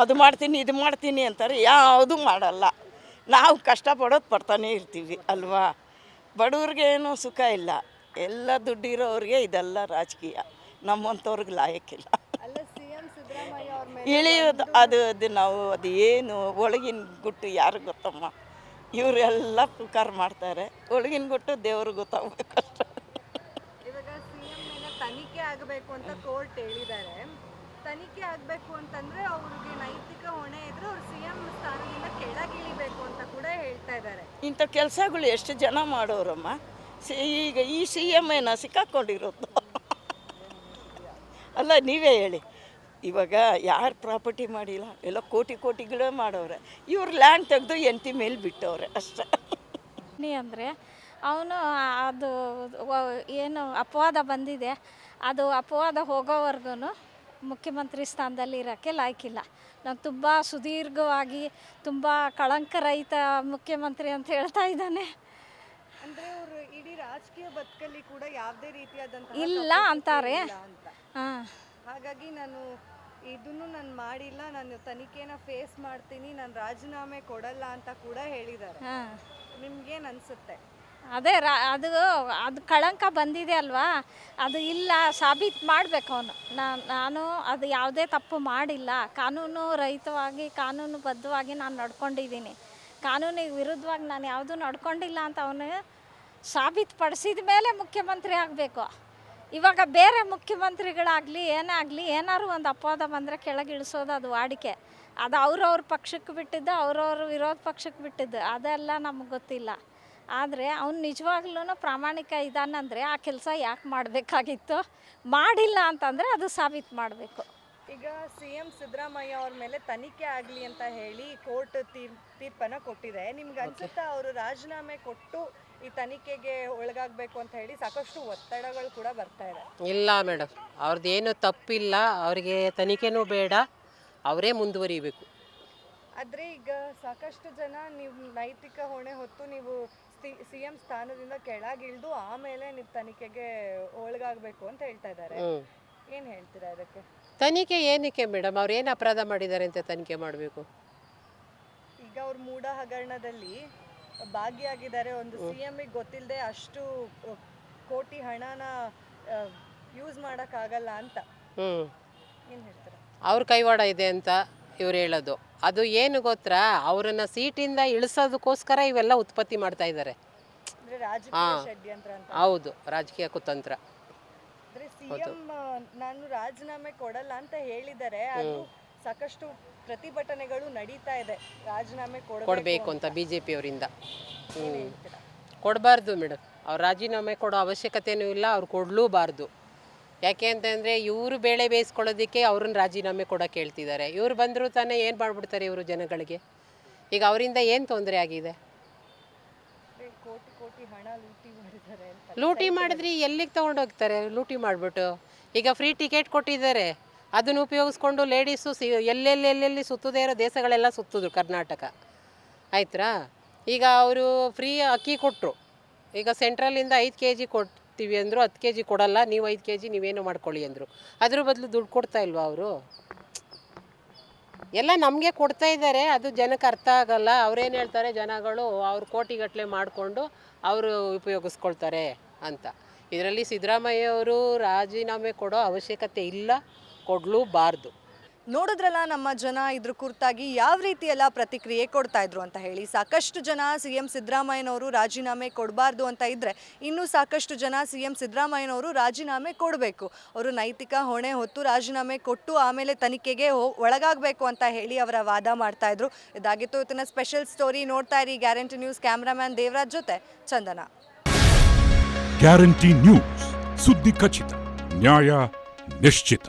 ಅದು ಮಾಡ್ತೀನಿ ಇದು ಮಾಡ್ತೀನಿ ಅಂತಾರೆ. ಯಾವುದು ಮಾಡಲ್ಲ. ನಾವು ಕಷ್ಟಪಡೋದು ಪಡ್ತಾನೇ ಇರ್ತೀವಿ ಅಲ್ವಾ? ಬಡವ್ರಿಗೆ ಏನೂ ಸುಖ ಇಲ್ಲ. ಎಲ್ಲ ದುಡ್ಡಿರೋರಿಗೆ ಇದೆಲ್ಲ ರಾಜಕೀಯ. ನಮ್ಮಂಥವ್ರಿಗೆ ಲಾಯಕ್ಕಿಲ್ಲ ಇಳಿಯೋದು ಅದು ಅದು ನಾವು ಅದು ಏನು ಒಳಗಿನ ಗುಟ್ಟು ಯಾರು ಗೊತ್ತಮ್ಮ? ಇವರೆಲ್ಲ ಪ್ರಕಾರ ಮಾಡ್ತಾರೆ. ಒಳಗಿನ ಗುಟ್ಟು ದೇವ್ರಿಗೆ ಗೊತ್ತಾಗಬೇಕು ತನಿಖೆ ಆಗಬೇಕು ಅಂತ ಕೋರ್ಟ್ ಹೇಳಿದ್ದಾರೆ. ತನಿಖೆ ಆಗಬೇಕು ಅಂತಂದ್ರೆ ಅವ್ರಿಗೆ ನೈತಿಕ ಹೊಣೆ ಇದ್ರೆ ಅವ್ರು ಸಿಎಂ ಸ್ಥಾನದಿಂದ ಕೆಳಗಿಳಿಬೇಕು ಅಂತ ಕೂಡ ಹೇಳ್ತಾ ಇದ್ದಾರೆ. ಇಂಥ ಕೆಲಸಗಳು ಎಷ್ಟು ಜನ ಮಾಡೋರಮ್ಮ? ಸಿ ಈಗ ಈ ಸಿ ಎಂ ಏನ ಸಿಕ್ಕಾಕೊಂಡಿರೋದು? ಅಲ್ಲ ನೀವೇ ಹೇಳಿ. ಇವಾಗ ಯಾರು ಪ್ರಾಪರ್ಟಿ ಮಾಡಿಲ್ಲ? ಎಲ್ಲ ಕೋಟಿ ಕೋಟಿಗಳೇ ಮಾಡೋರೆ. ಇವ್ರು ಲ್ಯಾಂಡ್ ತೆಗೆದು ಎಂಟಿ ಮೇಲೆ ಬಿಟ್ಟವ್ರೆ ಅಷ್ಟೇ. ನೀ ಅಂದರೆ ಅವನು ಅದು ಏನು ಅಪವಾದ ಬಂದಿದೆ. ಅದು ಅಪವಾದ ಹೋಗೋವರೆಗೂ ಮುಖ್ಯಮಂತ್ರಿ ಸ್ಥಾನದಲ್ಲಿ ಇರೋಕ್ಕೆ ಲಾಯ್ಕಿಲ್ಲ ನಾನು ತುಂಬ ಸುದೀರ್ಘವಾಗಿ ತುಂಬ ಕಳಂಕರಹಿತ ಮುಖ್ಯಮಂತ್ರಿ ಅಂತ ಹೇಳ್ತಾ ಇದ್ದಾನೆ. ಅಂದರೆ ಅವರು ಇಡೀ ರಾಜಕೀಯ ಬದುಕಲ್ಲಿ ಕೂಡ ಯಾವುದೇ ರೀತಿಯಾದಂಥ ಇಲ್ಲ ಅಂತಾರೆ. ಹಾಂ. ಹಾಗಾಗಿ ನಾನು ಇದನ್ನು ನಾನು ಮಾಡಿಲ್ಲ ನಾನು ತನಿಖೆನ ಫೇಸ್ ಮಾಡ್ತೀನಿ ನಾನು ರಾಜೀನಾಮೆ ಕೊಡಲ್ಲ ಅಂತ ಕೂಡ ಹೇಳಿದ್ದಾರೆ. ನಿಮ್ಗೇನು ಅನ್ಸುತ್ತೆ? ಅದೇ ರಾ, ಅದು ಅದು ಕಳಂಕ ಬಂದಿದೆ ಅಲ್ವಾ? ಅದು ಇಲ್ಲ, ಸಾಬೀತು ಮಾಡಬೇಕು ಅವನು. ನಾನು ಅದು ಯಾವುದೇ ತಪ್ಪು ಮಾಡಿಲ್ಲ. ಕಾನೂನು ರಹಿತವಾಗಿ ಕಾನೂನುಬದ್ಧವಾಗಿ ನಾನು ನಡ್ಕೊಂಡಿದ್ದೀನಿ. ಕಾನೂನಿಗೆ ವಿರುದ್ಧವಾಗಿ ನಾನು ಯಾವುದೂ ನಡ್ಕೊಂಡಿಲ್ಲ ಅಂತ ಅವನು ಸಾಬೀತುಪಡಿಸಿದ ಮೇಲೆ ಮುಖ್ಯಮಂತ್ರಿ ಆಗಬೇಕು. ಇವಾಗ ಬೇರೆ ಮುಖ್ಯಮಂತ್ರಿಗಳಾಗಲಿ, ಏನಾಗಲಿ, ಏನಾದ್ರು ಒಂದು ಅಪವಾದ ಬಂದರೆ ಕೆಳಗೆ ಇಳಿಸೋದು ಅದು ವಾಡಿಕೆ. ಅದು ಅವ್ರವ್ರ ಪಕ್ಷಕ್ಕೆ ಬಿಟ್ಟಿದ್ದು, ಅವ್ರವ್ರ ವಿರೋಧ ಪಕ್ಷಕ್ಕೆ ಬಿಟ್ಟಿದ್ದು. ಅದೆಲ್ಲ ನಮ್ಗೆ ಗೊತ್ತಿಲ್ಲ. ಆದರೆ ಅವ್ನು ನಿಜವಾಗ್ಲೂ ಪ್ರಾಮಾಣಿಕ ಇದ್ದಾನಂದರೆ ಆ ಕೆಲಸ ಯಾಕೆ ಮಾಡಬೇಕಾಗಿತ್ತು? ಮಾಡಿಲ್ಲ ಅಂತಂದರೆ ಅದು ಸಾಬೀತು ಮಾಡಬೇಕು. ಈಗ ಸಿ ಎಂ ಸಿದ್ದರಾಮಯ್ಯ ಅವ್ರ ಮೇಲೆ ತನಿಖೆ ಆಗಲಿ ಅಂತ ಹೇಳಿ ಕೋರ್ಟ್ ತೀರ್ ತೀರ್ಪನ್ನ ಕೊಟ್ಟಿದೆ. ನಿಮ್ಗೆ ಅನ್ಸುತ್ತಾ ಅವರು ರಾಜೀನಾಮೆ ಕೊಟ್ಟು ಈ ತನಿಖೆಗೆ ಒಳಗಾಗಬೇಕು ಅಂತ ಹೇಳಿ ಸಾಕಷ್ಟು ಒತ್ತಡಗಳು ಕೂಡ ಬರ್ತಾ ಇದೆ? ಇಲ್ಲ ಮೇಡಮ್ ಅವ್ರದ್ದೇನು ತಪ್ಪಿಲ್ಲ. ಅವರಿಗೆ ತನಿಖೆನೂ ಬೇಡ. ಅವರೇ ಮುಂದುವರಿಬೇಕು. ಆದರೆ ಈಗ ಸಾಕಷ್ಟು ಜನ ನೀವು ನೈತಿಕ ಹೊಣೆ ಹೊತ್ತು ನೀವು ಸಿ ಎಂ ಸ್ಥಾನದಿಂದ ಕೆಳಗಿಳಿದು ಆಮೇಲೆ ನೀವು ತನಿಖೆಗೆ ಒಳಗಾಗಬೇಕು ಅಂತ ಹೇಳ್ತಾ ಇದ್ದಾರೆ. ಏನ್ ಹೇಳ್ತೀರಾ ಅದಕ್ಕೆ? ತನಿಖೆ ಏನಕ್ಕೆ ಮೇಡಮ್? ಅವ್ರು ಏನು ಅಪರಾಧ ಮಾಡಿದ್ದಾರೆ ಅಂತ ತನಿಖೆ ಮಾಡಬೇಕು? ಈಗ ಅವ್ರ ಮೂಡ ಹಗರಣದಲ್ಲಿ ಭಾಗಿಯಾಗಿದ್ದಾರೆ. ಒಂದು ಸಿ ಎಂ ಗೊತ್ತಿಲ್ಲದೆ ಅಷ್ಟು ಕೋಟಿ ಹಣನ ಯೂಸ್ ಆಗಲ್ಲ ಅಂತ. ಏನ್ ಹೇಳ್ತೀರಾ? ಅವ್ರ ಕೈವಾಡ ಇದೆ ಅಂತ ಇವ್ರು ಹೇಳೋದು. ಅದು ಏನು ಗೊತ್ತಾ ಅವರನ್ನ ಸೀಟಿಂದ ಇಳಿಸೋದಕ್ಕೋಸ್ಕರ ಇವೆಲ್ಲ ಉತ್ಪತ್ತಿ ಮಾಡ್ತಾ ಇದ್ದಾರೆ. ಹೌದು ರಾಜಕೀಯ ಕುತಂತ್ರ. ಸಿಎಂ ನಾನು ರಾಜೀನಾಮೆ ಕೊಡಲ್ಲ ಅಂತ ಹೇಳಿದ್ದಾರೆ ಅದು ಸಾಕಷ್ಟು ಪ್ರತಿಭಟನೆಗಳು ನಡೀತಾ ಇದೆ. ರಾಜೀನಾಮೆ ಕೊಡಬೇಕು ಅಂತ. ಬಿ ಜೆ ಪಿಯವರಿಂದ ಕೊಡಬಾರ್ದು ಮೇಡಮ್ ಅವ್ರು ರಾಜೀನಾಮೆ ಕೊಡೋ ಅವಶ್ಯಕತೆನೂ ಇಲ್ಲ ಅವ್ರು ಕೊಡಲೂಬಾರ್ದು. ಯಾಕೆ ಅಂತಂದರೆ ಇವರು ಬೇಳೆ ಬೇಯಿಸ್ಕೊಳ್ಳೋದಕ್ಕೆ ಅವ್ರನ್ನ ರಾಜೀನಾಮೆ ಕೊಡೋಕೆ ಹೇಳ್ತಿದ್ದಾರೆ ಇವ್ರು ಬಂದರೂ ತಾನೇ ಏನು ಮಾಡಿಬಿಡ್ತಾರೆ ಇವರು ಜನಗಳಿಗೆ? ಈಗ ಅವರಿಂದ ಏನು ತೊಂದರೆ ಆಗಿದೆ? ಕೋಟಿ ಕೋಟಿ ಹಣ ಲೂಟಿ ಮಾಡಿದ್ರಿ ಎಲ್ಲಿಗೆ ತೊಗೊಂಡೋಗ್ತಾರೆ ಲೂಟಿ ಮಾಡಿಬಿಟ್ಟು? ಈಗ ಫ್ರೀ ಟಿಕೆಟ್ ಕೊಟ್ಟಿದ್ದಾರೆ. ಅದನ್ನು ಉಪಯೋಗಿಸ್ಕೊಂಡು ಲೇಡೀಸು ಸಿ ಎಲ್ಲೆಲ್ಲಿ ಎಲ್ಲೆಲ್ಲಿ ಸುತ್ತದೇ ಇರೋ ದೇಶಗಳೆಲ್ಲ ಸುತ್ತಿದ್ರು ಕರ್ನಾಟಕ. ಆಯ್ತಾ ಈಗ ಅವರು ಫ್ರೀ ಅಕ್ಕಿ ಕೊಟ್ಟರು ಈಗ ಸೆಂಟ್ರಲಿಂದ ಐದು ಕೆ ಜಿ ಕೊಡ್ತೀವಿ ಅಂದರು ಹತ್ತು ಕೆ ಜಿ ಕೊಡಲ್ಲ, ನೀವು ಐದು ಕೆ ಜಿ ನೀವೇನು ಮಾಡ್ಕೊಳ್ಳಿ ಅಂದರು. ಅದ್ರ ಬದಲು ದುಡ್ಡು ಕೊಡ್ತಾ ಇಲ್ವಾ ಅವರು? ಎಲ್ಲ ನಮಗೆ ಕೊಡ್ತಾ ಇದ್ದಾರೆ ಅದು ಜನಕ್ಕೆ ಅರ್ಥ ಆಗಲ್ಲ. ಅವ್ರೇನು ಹೇಳ್ತಾರೆ ಜನಗಳು, ಅವ್ರು ಕೋಟಿಗಟ್ಟಲೆ ಮಾಡಿಕೊಂಡು ಅವರು ಉಪಯೋಗಿಸ್ಕೊಳ್ತಾರೆ ಅಂತ. ಇದರಲ್ಲಿ ಸಿದ್ದರಾಮಯ್ಯ ಅವರು ರಾಜೀನಾಮೆ ಕೊಡೋ ಅವಶ್ಯಕತೆ ಇಲ್ಲ, ಕೊಡಲೂಬಾರ್ದು. ನೋಡಿದ್ರಲ್ಲ, ನಮ್ಮ ಜನ ಇದ್ರ ಕುರಿತಾಗಿ ಯಾವ ರೀತಿ ಎಲ್ಲ ಪ್ರತಿಕ್ರಿಯೆ ಕೊಡ್ತಾ ಇದ್ರು ಅಂತ ಹೇಳಿ. ಸಾಕಷ್ಟು ಜನ ಸಿ ಎಂ ಸಿದ್ದರಾಮಯ್ಯನವರು ರಾಜೀನಾಮೆ ಕೊಡಬಾರ್ದು ಅಂತ ಇದ್ರೆ, ಇನ್ನೂ ಸಾಕಷ್ಟು ಜನ ಸಿ ಎಂ ಸಿದ್ದರಾಮಯ್ಯನವರು ರಾಜೀನಾಮೆ ಕೊಡಬೇಕು. ಅವರು ನೈತಿಕ ಹೊಣೆ ಹೊತ್ತು ರಾಜೀನಾಮೆ ಕೊಟ್ಟು ಆಮೇಲೆ ತನಿಖೆಗೆ ಒಳಗಾಗಬೇಕು ಅಂತ ಹೇಳಿ ಅವರ ವಾದ ಮಾಡ್ತಾ ಇದ್ರು. ಇದಾಗಿತ್ತು ಇವತ್ತಿನ ಸ್ಪೆಷಲ್ ಸ್ಟೋರಿ. ನೋಡ್ತಾ ಇರಿ ಗ್ಯಾರಂಟಿ ನ್ಯೂಸ್ ಕ್ಯಾಮ್ರಾಮ್ಯಾನ್ ದೇವರಾಜ್ ಜೊತೆ ಚಂದನ. ಗ್ಯಾರಂಟಿ ನ್ಯೂಸ್ ಸುದ್ದಿ ಖಚಿತ, ನ್ಯಾಯ ನಿಶ್ಚಿತ.